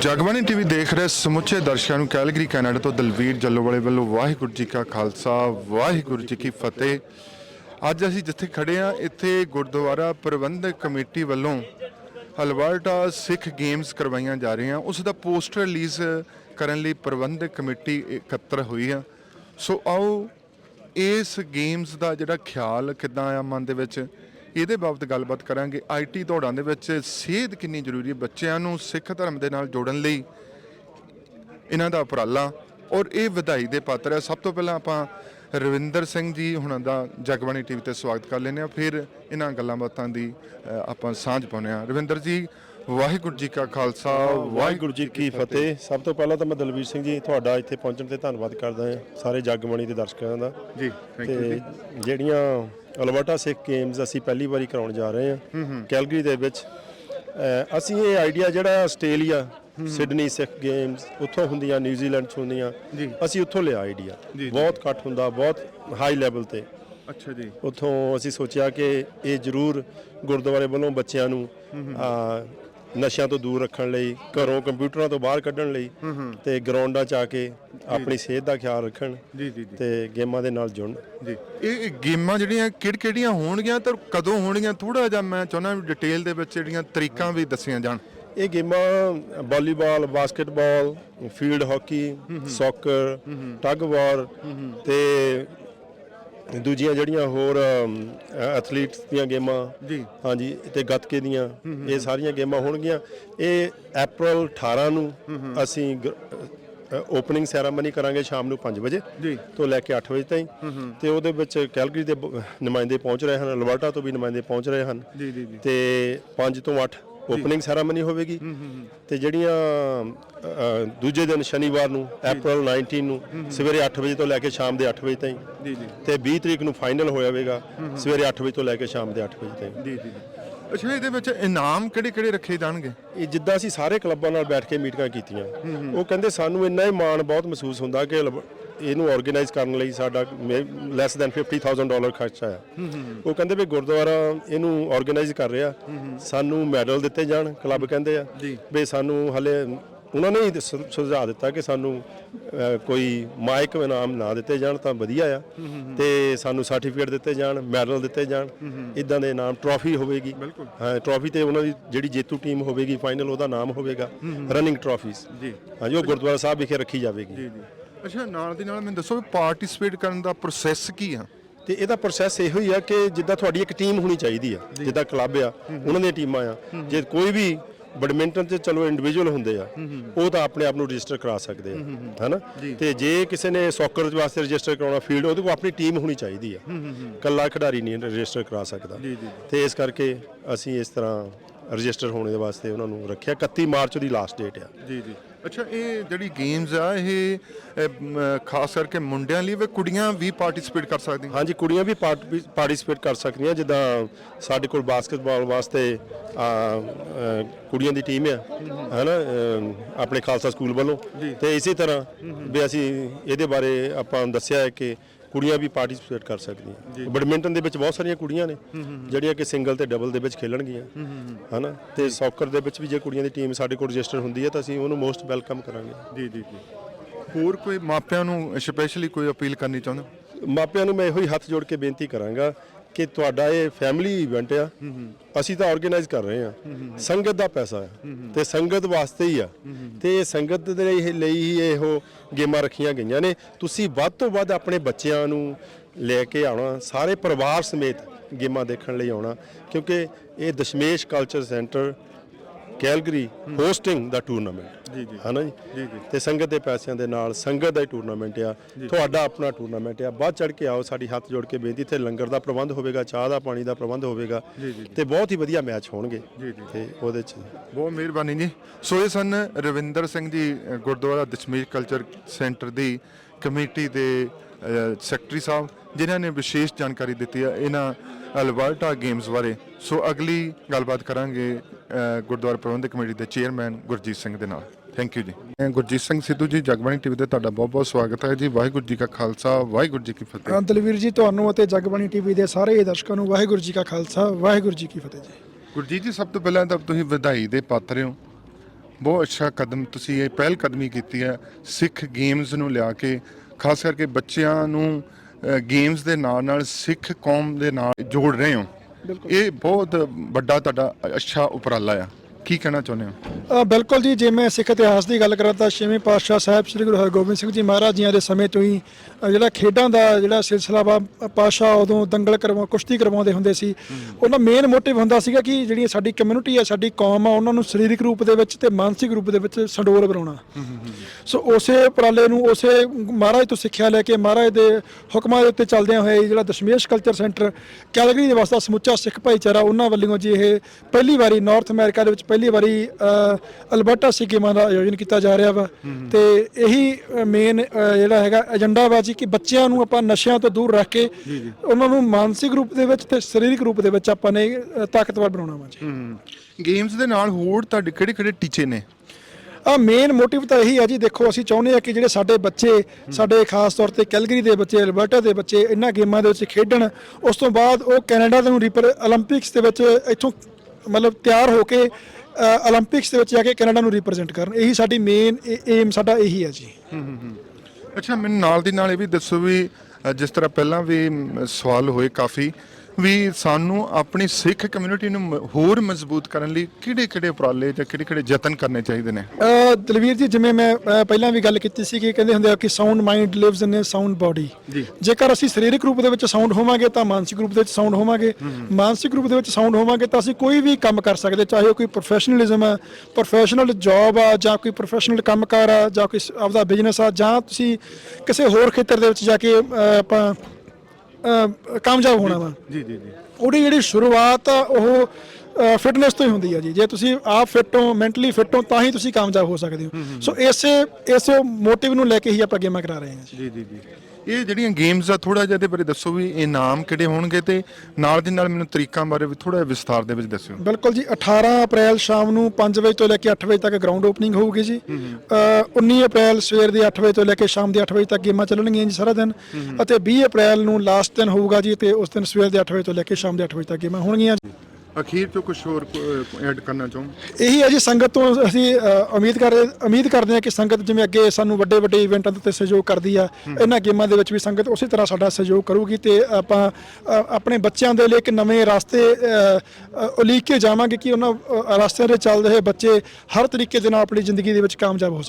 Jagbani TV ਦੇਖ ਰਹੇ ਸਮੁੱਚੇ ਦਰਸ਼ਕਾਂ ਨੂੰ ਕੈਲਗਰੀ ਕੈਨੇਡਾ ਤੋਂ ਦਲਵੀਰ ਜੱਲੋਵਾਲੇ ਵੱਲੋਂ ਵਾਹਿਗੁਰੂ ਜੀ ਕਾ ਖਾਲਸਾ, ਵਾਹਿਗੁਰੂ ਜੀ ਕੀ ਫਤਿਹ। ਅੱਜ ਅਸੀਂ ਜਿੱਥੇ ਖੜੇ ਆ ਇੱਥੇ ਗੁਰਦੁਆਰਾ ਪ੍ਰਬੰਧਕ ਕਮੇਟੀ ਵੱਲੋਂ ਅਲਬਰਟਾ ਸਿੱਖ ਗੇਮਸ ਕਰਵਾਈਆਂ ਜਾ ਰਹੀਆਂ। ਉਸ ਦਾ ਪੋਸਟਰ ਰਿਲੀਜ਼ ਕਰਨ ਲਈ ਪ੍ਰਬੰਧਕ ਕਮੇਟੀ ਇਕੱਤਰ ਹੋਈ ਆ। ਸੋ ਆਓ, ਇਸ ਗੇਮਸ ਦਾ ਜਿਹੜਾ ਖਿਆਲ ਕਿੱਦਾਂ ਆ ਮਨ ਦੇ ਵਿੱਚ? ਇਹਦੇ ਬਾਬਤ ਗੱਲਬਾਤ ਕਰਾਂਗੇ। ਆਈਟੀ ਦੌੜਾਂ ਦੇ ਵਿੱਚ ਸਿਹਤ ਕਿੰਨੀ ਜ਼ਰੂਰੀ ਹੈ ਬੱਚਿਆਂ ਨੂੰ ਸਿੱਖ ਧਰਮ ਦੇ ਨਾਲ ਜੋੜਨ ਲਈ ਇਹਨਾਂ ਦਾ ਉਪਰਾਲਾ। ਔਰ ਇਹ ਵਧਾਈ ਦੇ ਪਾਤਰ ਹੈ। ਸਭ ਤੋਂ ਪਹਿਲਾਂ ਆਪਾਂ ਰਵਿੰਦਰ ਸਿੰਘ ਜੀ ਹੁਣਾਂ ਦਾ ਜਗਬਾਣੀ ਟੀਵੀ ਤੇ ਸਵਾਗਤ ਕਰ ਲੈਂਦੇ ਆ ਫਿਰ ਇਹਨਾਂ ਗੱਲਾਂ ਬਾਤਾਂ ਦੀ ਆਪਾਂ ਸਾਂਝ ਪਾਉਂਦੇ ਆ ਰਵਿੰਦਰ ਜੀ ਵਾਹਿਗੁਰੂ ਜੀ ਕਾ ਖਾਲਸਾ ਵਾਹਿਗੁਰੂ ਜੀ ਕੀ ਫਤਿਹ। ਸਭ ਤੋਂ ਪਹਿਲਾਂ ਤਾਂ ਮੈਂ ਦਲਵੀਰ ਸਿੰਘ ਜੀ ਤੁਹਾਡਾ ਇੱਥੇ ਪਹੁੰਚਣ ਤੇ ਧੰਨਵਾਦ ਕਰਦਾ ਹਾਂ। ਸਾਰੇ ਜਗਮਣੀ ਦੇ ਦਰਸ਼ਕਾਂ ਦਾ। ਜੀ ਥੈਂਕ ਯੂ ਜੀ। ਜਿਹੜੀਆਂ ਅਲਬਰਟਾ ਸਿੱਖ ਗੇਮਸ ਅਸੀਂ ਪਹਿਲੀ ਵਾਰੀ ਕਰਾਉਣ ਜਾ ਰਹੇ ਹਾਂ। ਕੈਲਗਰੀ ਦੇ ਵਿੱਚ। ਅਹ ਅਸੀਂ ਇਹ ਆਈਡੀਆ ਜਿਹੜਾ ਆਸਟ੍ਰੇਲੀਆ ਸਿਡਨੀ ਸਿੱਖ ਗੇਮਸ ਉੱਥੋਂ ਹੁੰਦੀਆਂ ਨਿਊਜ਼ੀਲੈਂਡ 'ਚ ਹੁੰਦੀਆਂ। ਅਸੀਂ ਉੱਥੋਂ ਲਿਆ ਆਈਡੀਆ। ਜੀ। ਬਹੁਤ ਘੱਟ ਹੁੰਦਾ ਬਹੁਤ ਹਾਈ ਲੈਵਲ ਤੇ। ਅੱਛਾ ਜੀ। ਉੱਥੋਂ ਅਸੀਂ ਸੋਚਿਆ ਕਿ ਇਹ ਜ਼ਰੂਰ ਗੁਰਦੁਆਰੇ ਵੱਲੋਂ ਬੱਚਿਆਂ ਨੂੰ ਆ, ਨਸ਼ਿਆਂ ਤੋਂ ਦੂਰ ਰੱਖਣ ਲਈ ਘਰੋਂ ਕੰਪਿਊਟਰਾਂ ਤੋਂ ਬਾਹਰ ਕੱਢਣ ਲਈ ਤੇ ਗਰਾਊਂਡਾਂ 'ਚ ਆ ਕੇ ਆਪਣੀ ਸਿਹਤ ਦਾ ਖਿਆਲ ਰੱਖਣ ਜੀ ਜੀ ਜੀ। ਤੇ ਗੇਮਾਂ ਦੇ ਨਾਲ ਜੁੜਨ। ਜੀ। ਇਹ ਇਹ ਗੇਮਾਂ ਜਿਹੜੀਆਂ ਕਿਹੜ ਕਿਹੜੀਆਂ ਹੋਣਗੀਆਂ ਤੇ ਕਦੋਂ ਹੋਣਗੀਆਂ? ਥੋੜਾ ਜਿਹਾ ਮੈਂ ਚਾਹੁੰਦਾ ਵੀ ਡਿਟੇਲ ਦੇ ਵਿੱਚ ਜਿਹੜੀਆਂ ਤਰੀਕਾਂ ਵੀ ਦੱਸੀਆਂ ਜਾਣ। ਇਹ ਗੇਮਾਂ volleyball basketball field hockey soccer tug war ਤੇ ਦੂਜੀਆਂ ਜਿਹੜੀਆਂ ਹੋਰ ਐਥਲੀਟਸ ਦੀਆਂ ਗੇਮਾਂ ਜੀ। ਹਾਂਜੀ ਤੇ ਗੱਤਕੇ ਦੀਆਂ ਇਹ ਸਾਰੀਆਂ ਗੇਮਾਂ ਹੋਣਗੀਆਂ। ਇਹ April 18 ਨੂੰ ਅਸੀਂ ਓਪਨਿੰਗ ਸੈਰਾਮਨੀ ਕਰਾਂਗੇ ਸ਼ਾਮ ਨੂੰ 5 ਵਜੇ ਜੀ। ਤੋਂ ਲੈ ਕੇ 8 ਵਜੇ ਤਾਈਂ। ਤੇ ਉਹਦੇ ਵਿੱਚ ਕੈਲਗਰੀ ਦੇ ਨੁਮਾਇੰਦੇ ਪਹੁੰਚ ਰਹੇ ਹਨ ਅਲਬਰਟਾ ਤੋਂ ਵੀ ਨੁਮਾਇੰਦੇ ਪਹੁੰਚ ਰਹੇ ਹਨ। ਜੀ ਜੀ ਜੀ। ਤੇ 5 ਤੋਂ 8 ਓਪਨਿੰਗ ਸੈਰਾਮਨੀ ਹੋਵੇਗੀ। ਤੇ ਜਿਹੜੀਆਂ ਅ, ਦੂਜੇ ਦਿਨ ਸ਼ਨੀਵਾਰ ਨੂੰ April 19 ਨੂੰ ਸਵੇਰੇ 8 ਵਜੇ ਤੋਂ ਲੈ ਕੇ ਸ਼ਾਮ ਦੇ 8 ਵਜੇ ਤਾਈਂ। ਜੀ ਜੀ। ਤੇ 20 ਤਰੀਕ ਨੂੰ ਫਾਈਨਲ ਹੋਇਆਵੇਗਾ ਸਵੇਰੇ 8 ਵਜੇ ਤੋਂ ਲੈ ਕੇ ਸ਼ਾਮ ਦੇ 8 ਵਜੇ ਤਾਈਂ। ਜੀ ਜੀ ਅੱਛਾ ਇਹਦੇ ਵਿੱਚ ਇਨਾਮ ਕਿਹੜੇ ਕਿਹੜੇ ਰੱਖੇ ਜਾਣਗੇ? ਇਹ ਜਿੱਦਾਂ ਅਸੀਂ ਸਾਰੇ ਕਲੱਬਾਂ ਨਾਲ ਬੈਠ ਕੇ ਮੀਟਿੰਗਾਂ ਕੀਤੀਆਂ। ਉਹ ਕਹਿੰਦੇ ਸਾਨੂੰ ਇੰਨਾ ਹੀ ਮਾਣ ਬਹੁਤ ਮਹਿਸੂਸ ਹੁੰਦਾ ਕਿ ਲਬ- ਇਹਨੂੰ ਆਰਗੇਨਾਈਜ਼ ਕਰਨ ਲਈ ਸਾਡਾ ਲੈਸ ਦੈਨ 50000 ਡਾਲਰ ਖਰਚਾ ਆ। ਉਹ ਕਹਿੰਦੇ ਵੀ ਗੁਰਦੁਆਰਾ ਇਹਨੂੰ ਆਰਗੇਨਾਈਜ਼ ਕਰ ਰਿਹਾ। ਸਾਨੂੰ ਮੈਡਲ ਦਿੱਤੇ ਜਾਣ ਕਲੱਬ ਕਹਿੰਦੇ ਆ। ਵੀ ਸਾਨੂੰ ਹਲੇ ਉਹਨਾਂ ਨੇ ਹੀ ਸੁਝਾਅ ਦਿੱਤਾ ਕਿ ਸਾਨੂੰ ਕੋਈ ਮਾਇਕ ਇਨਾਮ ਨਾ ਦਿੱਤੇ ਜਾਣ ਤਾਂ ਵਧੀਆ ਆ। ਤੇ ਸਾਨੂੰ ਸਰਟੀਫਿਕੇਟ ਦਿੱਤੇ ਜਾਣ ਮੈਡਲ ਦਿੱਤੇ ਜਾਣ। ਇਦਾਂ ਦੇ ਇਨਾਮ ਟਰੋਫੀ ਹੋਵੇਗੀ। ਹਾਂ ਟਰੋਫੀ ਤੇ ਉਹਨਾਂ ਦੀ ਜਿਹੜੀ ਜੇਤੂ ਟੀਮ ਹੋਵੇਗੀ ਫਾਈਨਲ ਉਹਦਾ ਨਾਮ ਹੋਵੇਗਾ। ਰਨਿੰਗ ਟਰੋਫੀਜ਼ ਜੀ। ਹਾਂਜੀ ਉਹ ਗੁਰਦੁਆਰਾ ਸਾਹਿਬ ਵਿਖੇ ਰੱਖੀ ਜਾਵੇਗੀ। ਜੀ ਜੀ। ਅੱਛਾ ਨਾਲ ਦੀ ਨਾਲ ਮੈਨੂੰ ਦੱਸੋ ਵੀ ਪਾਰਟਿਸਿਪੇਟ ਕਰਨ ਦਾ ਪ੍ਰੋਸੈਸ ਕੀ ਆ? ਤੇ ਇਹਦਾ ਪ੍ਰੋਸੈਸ ਇਹੋ ਹੀ ਆ ਕਿ ਜਿੱਦਾਂ ਤੁਹਾਡੀ ਇੱਕ ਟੀਮ ਹੋਣੀ ਚਾਹੀਦੀ ਆ ਜਿੱਦਾਂ ਕਲੱਬ ਆ ਉਹਨਾਂ ਦੀਆਂ ਟੀਮਾਂ ਆ। ਜੇ ਕੋਈ ਵੀ ਬੈਡਮਿੰਟਨ ਤੇ ਚਲੋ ਇੰਡੀਵਿਜੂਅਲ ਹੁੰਦੇ ਆ ਉਹ ਤਾਂ ਆਪਣੇ ਆਪ ਨੂੰ ਰਜਿਸਟਰ ਕਰਾ ਸਕਦੇ ਆ ਹੈਨਾ? ਤੇ ਜੇ ਕਿਸੇ ਨੇ ਸੌਕਰ ਵਾਸਤੇ ਰਜਿਸਟਰ ਕਰਾਉਣਾ ਫੀਲਡ ਉਹਦੇ ਕੋਲ ਆਪਣੀ ਟੀਮ ਹੋਣੀ ਚਾਹੀਦੀ ਆ। ਕੱਲਾ ਖਿਡਾਰੀ ਨਹੀਂ ਰਜਿਸਟਰ ਕਰਾ ਸਕਦਾ। ਤੇ ਇਸ ਕਰਕੇ ਅਸੀਂ ਇਸ ਤਰ੍ਹਾਂ ਰਜਿਸਟਰ ਹੋਣੇ ਦੇ ਵਾਸਤੇ ਉਹਨਾਂ ਨੂੰ ਰੱਖਿਆ। 31 ਮਾਰਚ ਦੀ ਲਾਸਟ ਡੇਟ ਆ। ਜੀ ਜੀ। ਅੱਛਾ ਇਹ ਜਿਹੜੀ ਗੇਮਸ ਆ ਇਹ ਖਾਸ ਕਰਕੇ ਮੁੰਡਿਆਂ ਲਈ ਵੀ ਕੁੜੀਆਂ ਵੀ ਪਾਰਟਿਸਿਪੇਟ ਕਰ ਸਕਦੀਆਂ? ਹਾਂਜੀ ਕੁੜੀਆਂ ਵੀ ਪਾਰਟਿਸਿਪੇਟ ਕਰ ਸਕਦੀਆਂ ਜਿੱਦਾਂ ਸਾਡੇ ਕੋਲ ਬਾਸਕਟਬਾਲ ਵਾਸਤੇ ਆ, ਅ, ਕੁੜੀਆਂ ਦੀ ਟੀਮ ਆ ਹੈਨਾ ਅ, ਆਪਣੇ ਖਾਲਸਾ ਸਕੂਲ ਵੱਲੋਂ। ਤੇ ਇਸੇ ਤਰ੍ਹਾਂ ਵੀ ਅਸੀਂ ਇਹਦੇ ਬਾਰੇ ਆਪਾਂ ਨੂੰ ਦੱਸਿਆ ਹੈ ਕਿ ਕੁੜੀਆਂ ਵੀ ਪਾਰਟਿਸਿਪੇਟ ਕਰ ਸਕਦੀਆਂ। ਬੈਡਮਿੰਟਨ ਦੇ ਵਿੱਚ ਬਹੁਤ ਸਾਰੀਆਂ ਕੁੜੀਆਂ ਨੇ ਜਿਹੜੀਆਂ ਕਿ ਸਿੰਗਲ ਤੇ ਡਬਲ ਦੇ ਵਿੱਚ ਖੇਲਣਗੀਆਂ। ਹੈਨਾ? ਤੇ ਸੌਕਰ ਦੇ ਵਿੱਚ ਵੀ ਜੇ ਕੁੜੀਆਂ ਦੀ ਟੀਮ ਸਾਡੇ ਕੋਲ ਰਜਿਸਟਰ ਹੁੰਦੀ ਹੈ ਤਾਂ ਅਸੀਂ ਉਹਨੂੰ ਮੋਸਟ ਵੈਲਕਮ ਕਰਾਂਗੇ। ਜੀ ਜੀ ਜੀ। ਹੋਰ ਕੋਈ ਮਾਪਿਆਂ ਨੂੰ ਸਪੈਸ਼ਲੀ ਕੋਈ ਅਪੀਲ ਕਰਨੀ ਚਾਹੁੰਦੇ ਮਾਪਿਆਂ ਨੂੰ ਮੈਂ ਇਹੋ ਹੀ ਹੱਥ ਜੋੜ ਕੇ ਬੇਨਤੀ ਕਰਾਂਗਾ ਕਿ ਤੁਹਾਡਾ ਇਹ ਫੈਮਿਲੀ ਇਵੈਂਟ ਆ, ਅਸੀਂ ਤਾਂ ਆਰਗੇਨਾਈਜ਼ ਕਰ ਰਹੇ ਆ ਸੰਗਤ ਦਾ ਪੈਸਾ ਆ ਤੇ ਸੰਗਤ ਵਾਸਤੇ ਹੀ ਆ। ਤੇ ਇਹ ਸੰਗਤ ਦੇ ਲਈ ਹੀ ਇਹੋ ਗੇਮਾਂ ਰੱਖੀਆਂ ਗਈਆਂ ਨੇ। ਤੁਸੀਂ ਵੱਧ ਤੋਂ ਵੱਧ ਆਪਣੇ ਬੱਚਿਆਂ ਨੂੰ ਲੈ ਕੇ ਆਉਣਾ, ਸਾਰੇ ਪਰਿਵਾਰ ਸਮੇਤ ਗੇਮਾਂ ਦੇਖਣ ਲਈ ਆਉਣਾ, ਕਿਉਂਕਿ ਇਹ Dashmesh culture centre Calgary hosting ਦਾ ਟੂਰਨਾਮੈਂਟ। ਜੀ, ਜੀ। ਹਨਾ ਜੀ। ਤੇ ਸੰਗਤ ਦੇ ਪੈਸਿਆਂ ਦੇ ਨਾਲ ਸੰਗਤ ਦਾ ਹੀ ਟੂਰਨਾਮੈਂਟ ਆ। ਤੁਹਾਡਾ ਆਪਣਾ ਟੂਰਨਾਮੈਂਟ ਆ। ਬਾਅਦ ਚੜ ਕੇ ਆਓ ਸਾਡੀ ਹੱਥ ਜੋੜ ਕੇ ਬੇਨਤੀ ਇੱਥੇ ਲੰਗਰ ਦਾ ਪ੍ਰਬੰਧ ਹੋਵੇਗਾ ਚਾਹ ਦਾ ਪਾਣੀ ਦਾ ਪ੍ਰਬੰਧ ਹੋਵੇਗਾ। ਤੇ ਬਹੁਤ ਹੀ ਵਧੀਆ ਮੈਚ ਹੋਣਗੇ। ਤੇ ਉਹਦੇ ਚ ਬਹੁਤ ਮਿਹਰਬਾਨੀ ਜੀ। ਸੋ ਇਹ ਸਨ ਰਵਿੰਦਰ ਸਿੰਘ ਜੀ ਗੁਰਦੁਆਰਾ ਦਸ਼ਮੇਸ਼ ਕਲਚਰ ਸੈਂਟਰ ਦੀ ਕਮੇਟੀ ਦੇ ਸੈਕਟਰੀ ਸਾਹਿਬ ਜਿਨ੍ਹਾਂ ਨੇ ਵਿਸ਼ੇਸ਼ ਜਾਣਕਾਰੀ ਦਿੱਤੀ ਹੈ ਇਹਨਾਂ ਅਲਬਰਟਾ ਗੇਮਸ ਬਾਰੇ। ਸੋ ਅਗਲੀ ਗੱਲਬਾਤ ਕਰਾਂਗੇ ਗੁਰਦੁਆਰਾ ਪ੍ਰਬੰਧਕ ਕਮੇਟੀ ਦੇ ਚੇਅਰਮੈਨ ਗੁਰਜੀਤ ਸਿੰਘ ਦੇ ਨਾਲ। ਥੈਂਕ ਯੂ ਜੀ। ਮੈਂ ਗੁਰਜੀਤ ਸਿੰਘ ਸਿੱਧੂ ਜੀ ਜਗਬਾਣੀ ਟੀਵੀ ਤੇ ਤੁਹਾਡਾ ਬਹੁਤ ਬਹੁਤ ਸਵਾਗਤ ਹੈ ਜੀ। ਵਾਹਿਗੁਰੂ ਜੀ ਕਾ ਖਾਲਸਾ ਵਾਹਿਗੁਰੂ ਜੀ ਕੀ ਫਤਿਹ। ਹਾਂ ਦਲਵੀਰ ਜੀ ਤੁਹਾਨੂੰ ਅਤੇ ਜਗਬਾਣੀ ਟੀਵੀ ਦੇ ਸਾਰੇ ਦਰਸ਼ਕਾਂ ਨੂੰ ਵਾਹਿਗੁਰੂ ਜੀ ਕਾ ਖਾਲਸਾ ਵਾਹਿਗੁਰੂ ਜੀ ਕੀ ਫਤਿਹ ਜੀ। ਗੁਰਜੀਤ ਜੀ ਸਭ ਤੋਂ ਪਹਿਲਾਂ ਤਾਂ ਤੁਸੀਂ ਵਧਾਈ ਦੇ ਪਾਤਰ ਹੋ। ਬਹੁਤ ਅੱਛਾ ਕਦਮ ਤੁਸੀਂ ਇਹ ਪਹਿਲ ਕਦਮੀ ਕੀਤੀ ਹੈ ਸਿੱਖ ਗੇਮਸ ਨੂੰ ਲਿਆ ਕੇ ਖਾਸ ਕਰਕੇ ਬੱਚਿਆਂ ਨੂੰ ਗੇਮਸ ਦੇ ਨਾਲ ਨਾਲ ਸਿੱਖ ਕੌਮ ਦੇ ਨਾਲ ਜੋੜ ਰਹੇ ਹੋ। ਇਹ ਬਹੁਤ ਵੱਡਾ ਤੁਹਾਡਾ ਅੱਛਾ ਉਪਰਾਲਾ ਆ। ਕੀ ਕਹਿਣਾ ਚਾਹੁੰਦੇ ਹੋ? ਅ, ਬਿਲਕੁਲ ਜੀ ਜੇ ਮੈਂ ਸਿੱਖ ਇਤਿਹਾਸ ਦੀ ਗੱਲ ਕਰਾਂ ਤਾਂ ਛੇਵੇਂ ਪਾਤਸ਼ਾਹ ਸਾਹਿਬ ਸ੍ਰੀ ਗੁਰੂ ਹਰਗੋਬਿੰਦ ਸਿੰਘ ਜੀ ਮਹਾਰਾਜ ਜੀਆਂ ਦੇ ਸਮੇਂ ਤੋਂ ਹੀ ਅ, ਜਿਹੜਾ ਖੇਡਾਂ ਦਾ ਜਿਹੜਾ ਸਿਲਸਿਲਾ ਵਾ ਅ, ਪਾਤਸ਼ਾਹ ਉਦੋਂ ਦੰਗਲ ਕਰਵਾ ਕੁਸ਼ਤੀ ਕਰਵਾਉਂਦੇ ਹੁੰਦੇ ਸੀ। ਉਹਨਾਂ ਮੇਨ ਮੋਟਿਵ ਹੁੰਦਾ ਸੀਗਾ ਕਿ ਜਿਹੜੀ ਸਾਡੀ ਕਮਿਊਨਿਟੀ ਆ ਸਾਡੀ ਕੌਮ ਆ ਉਹਨਾਂ ਨੂੰ ਸਰੀਰਕ ਰੂਪ ਦੇ ਵਿੱਚ ਤੇ ਮਾਨਸਿਕ ਰੂਪ ਦੇ ਵਿੱਚ ਸੰਡੋਲ ਬਣਾਉਣਾ। ਸੋ ਉਸੇ ਉਪਰਾਲੇ ਨੂੰ ਉਸੇ ਮਹਾਰਾਜ ਤੋਂ ਸਿੱਖਿਆ ਲੈ ਕੇ ਮਹਾਰਾਜ ਦੇ ਹੁਕਮਾਂ ਦੇ ਉੱਤੇ ਚੱਲਦਿਆਂ ਹੋਏ ਜਿਹੜਾ ਦਸ਼ਮੇਸ਼ ਕਲਚਰ ਸੈਂਟਰ ਕੈਲਗਰੀ ਦੇ ਵਾਸਤਾ ਸਮੁੱਚਾ ਸਿੱਖ ਭਾਈਚਾਰਾ ਉਹਨਾਂ ਵੱਲੋਂ ਜੀ ਇਹ ਪਹਿਲੀ ਵਾਰੀ ਨਾਰਥ ਅਮਰੀਕਾ ਦੇ ਵਿੱਚ ਪਹਿਲੀ ਵਾਰੀ ਅਲਬਰਟਾ ਸਿੱਕੀਮਾ ਦਾ ਆਯੋਜਨ ਕੀਤਾ ਜਾ ਰਿਹਾ ਵਾ। ਤੇ ਇਹੀ ਮੇਨ ਜਿਹੜਾ ਹੈਗਾ ਏਜੰਡਾ ਵਾ ਜੀ ਕਿ ਬੱਚਿਆਂ ਨੂੰ ਆਪਾਂ ਨਸ਼ਿਆਂ ਤੋਂ ਦੂਰ ਰੱਖ ਕੇ ਉਹਨਾਂ ਨੂੰ ਮਾਨਸਿਕ ਰੂਪ ਦੇ ਵਿੱਚ ਤੇ ਸਰੀਰਕ ਰੂਪ ਦੇ ਵਿੱਚ ਆਪਾਂ ਨੇ ਤਾਕਤਵਰ ਬਣਾਉਣਾ ਵਾ ਜੀ। ਗੇਮਸ ਦੇ ਨਾਲ ਹੋਰ ਤੁਹਾਡੇ ਕਿਹੜੇ ਕਿਹੜੇ ਟੀਚੇ ਨੇ? ਆ ਮੇਨ ਮੋਟਿਵ ਤਾਂ ਇਹੀ ਆ ਜੀ ਦੇਖੋ ਅਸੀਂ ਚਾਹੁੰਦੇ ਆ ਕਿ ਜਿਹੜੇ ਸਾਡੇ ਬੱਚੇ ਸਾਡੇ ਖਾਸ ਤੌਰ ਤੇ ਕੈਲਗਰੀ ਦੇ ਬੱਚੇ ਅਲਬਰਟਾ ਦੇ ਬੱਚੇ ਇਹਨਾਂ ਗੇਮਾਂ ਦੇ ਵਿੱਚ ਖੇਡਣ ਉਸ ਤੋਂ ਬਾਅਦ ਉਹ ਕੈਨੇਡਾ ਦੇ ਨੂੰ ਰੀਪਰ 올림픽ਸ ਦੇ ਵਿੱਚ ਇੱਥੋਂ ਮਤਲਬ ਤਿਆਰ ਹੋ ਕੇ ਓਲੰਪਿਕਸ ਦੇ ਵਿੱਚ ਜਾ ਕੇ ਕੈਨੇਡਾ ਨੂੰ ਰਿਪਰੈਜ਼ੈਂਟ ਕਰਨ। ਇਹੀ ਸਾਡੀ ਮੇਨ ਏਮ ਸਾਡਾ ਇਹੀ ਹੈ ਜੀ। ਹੂੰ ਅੱਛਾ ਮੈਨੂੰ ਨਾਲ ਦੀ ਨਾਲ ਇਹ ਵੀ ਦੱਸੋ ਵੀ ਜਿਸ ਤਰ੍ਹਾਂ ਪਹਿਲਾਂ ਵੀ ਸਵਾਲ ਹੋਏ ਕਾਫੀ ਵੀ ਸਾਨੂੰ ਆਪਣੀ ਸਿੱਖ ਕਮਿਊਨਿਟੀ ਨੂੰ ਹੋਰ ਮਜ਼ਬੂਤ ਕਰਨ ਲਈ ਕਿਹੜੇ-ਕਿਹੜੇ ਉਪਰਾਲੇ ਜਾਂ ਕਿਹੜੇ-ਕਿਹੜੇ ਯਤਨ ਕਰਨੇ ਚਾਹੀਦੇ ਨੇ? ਦਲਵੀਰ ਜੀ ਜਿਵੇਂ ਮੈਂ ਅ, ਪਹਿਲਾਂ ਵੀ ਗੱਲ ਕੀਤੀ ਸੀ ਕਿ ਕਹਿੰਦੇ ਹੁੰਦੇ ਆ ਕਿ sound mind lives in a sound body ਜੀ। ਜੇਕਰ ਅਸੀਂ ਸਰੀਰਕ ਰੂਪ ਦੇ ਵਿੱਚ ਸਾਊਂਡ ਹੋਵਾਂਗੇ ਤਾਂ ਮਾਨਸਿਕ ਰੂਪ ਦੇ ਵਿੱਚ ਸਾਊਂਡ ਹੋਵਾਂਗੇ। ਮਾਨਸਿਕ ਰੂਪ ਦੇ ਵਿੱਚ ਸਾਊਂਡ ਹੋਵਾਂਗੇ ਤਾਂ ਅਸੀਂ ਕੋਈ ਵੀ ਕੰਮ ਕਰ ਸਕਦੇ ਚਾਹੇ ਉਹ ਕੋਈ ਪ੍ਰੋਫੈਸ਼ਨਲਿਜ਼ਮ ਹੈ ਪ੍ਰੋਫੈਸ਼ਨਲ ਜੌਬ ਆ ਜਾਂ ਕੋਈ ਪ੍ਰੋਫੈਸ਼ਨਲ ਕੰਮਕਾਰ ਆ ਜਾਂ ਕੋਈ ਸ- ਆਪਦਾ ਬਿਜ਼ਨਸ ਆ ਜਾਂ ਤੁਸੀਂ ਕਿਸੇ ਹੋਰ ਖੇਤਰ ਦੇ ਵਿੱਚ ਜਾ ਕੇ ਅ, ਆਪਾਂ ਅ, ਕਾਮਯਾਬ ਹੋਣਾ ਵਾ। ਜੀ ਜੀ ਜੀ। ਉਹਦੀ ਜਿਹੜੀ ਸ਼ੁਰੂਆਤ ਆ ਉਹ ਫਿਟਨੈਸ ਤੋਂ ਹੀ ਹੁੰਦੀ ਹੈ ਜੀ। ਜੇ ਤੁਸੀਂ ਆਪ ਫਿੱਟ ਹੋ ਮੈਂਟਲੀ ਫਿੱਟ ਹੋ ਤਾਂ ਹੀ ਤੁਸੀਂ ਕਾਮਯਾਬ ਹੋ ਸਕਦੇ ਹੋ। ਸੋ ਇਸੇ ਇਸੇ ਮੋਟਿਵ ਨੂੰ ਲੈ ਕੇ ਹੀ ਆਪਾਂ ਗੇਮਾਂ ਕਰਾ ਰਹੇ ਹਾਂ ਜੀ। ਜੀ ਜੀ ਜੀ। ਇਹ ਜਿਹੜੀਆਂ ਗੇਮਸ ਆ ਥੋੜਾ ਜਿਹਾ ਇਹਦੇ ਬਾਰੇ ਦੱਸੋ ਵੀ ਇਨਾਮ ਕਿਹੜੇ ਹੋਣਗੇ ਤੇ ਨਾਲ ਦੀ ਨਾਲ ਮੈਨੂੰ ਤਰੀਕਾਂ ਬਾਰੇ ਵੀ ਥੋੜਾ ਵਿਸਥਾਰ ਦੇ ਵਿੱਚ ਦੱਸਿਓ। ਬਿਲਕੁਲ ਜੀ 18 ਅਪ੍ਰੈਲ ਸ਼ਾਮ ਨੂੰ 5 ਵਜੇ ਤੋਂ ਲੈ ਕੇ 8 ਵਜੇ ਤੱਕ ਗਰਾਊਂਡ ਓਪਨਿੰਗ ਹੋਊਗੀ ਜੀ। ਅ, 19 ਅਪ੍ਰੈਲ ਸਵੇਰ ਦੇ 8 ਵਜੇ ਤੋਂ ਲੈ ਕੇ ਸ਼ਾਮ ਦੇ 8 ਵਜੇ ਤੱਕ ਗੇਮਾਂ ਚੱਲਣਗੀਆਂ ਜੀ ਸਾਰਾ ਦਿਨ। ਅਤੇ 20 ਅਪ੍ਰੈਲ ਨੂੰ ਲਾਸਟ ਦਿਨ ਹੋਊਗਾ ਜੀ ਤੇ ਉਸ ਦਿਨ ਸਵੇਰ ਦੇ 8 ਵਜੇ ਤੋਂ ਲੈ ਕੇ ਸ਼ਾਮ ਦੇ 8 ਵਜੇ ਤੱਕ ਗੇਮਾਂ ਹੋਣਗੀਆਂ ਅਖੀਰ ਤੋਂ ਕੁਝ ਹੋਰ ਐਡ ਕਰਨਾ ਚਾਹੋ? ਇਹੀ ਹੈ ਜੀ ਸੰਗਤ ਤੋਂ ਅਸੀਂ ਉਮੀਦ ਕਰਦੇ ਉਮੀਦ ਕਰਦੇ ਹਾਂ ਕਿ ਸੰਗਤ ਜਿਵੇਂ ਅੱਗੇ ਸਾਨੂੰ ਵੱਡੇ ਵੱਡੇ ਇਵੈਂਟਾਂ ਦੇ ਉੱਤੇ ਸਹਿਯੋਗ ਕਰਦੀ ਆ ਇਹਨਾਂ ਗੇਮਾਂ ਦੇ ਵਿੱਚ ਵੀ ਸੰਗਤ ਉਸੇ ਤਰ੍ਹਾਂ ਸਾਡਾ ਸਹਿਯੋਗ ਕਰੂਗੀ ਤੇ ਆਪਾਂ ਆਪਣੇ ਬੱਚਿਆਂ ਦੇ ਲਈ ਇੱਕ ਨਵੇਂ ਰਾਸਤੇ ਉਲੀਕ ਕੇ ਜਾਵਾਂਗੇ ਕਿ ਉਹਨਾਂ ਅ, ਰਾਸਤਿਆਂ ਦੇ ਚੱਲਦੇ ਹੋਏ ਬੱਚੇ ਹਰ ਤਰੀਕੇ ਦੇ ਨਾਲ ਆਪਣੀ ਜ਼ਿੰਦਗੀ ਦੇ ਵਿੱਚ ਕਾਮਯਾਬ ਹੋ ਸਕਣ।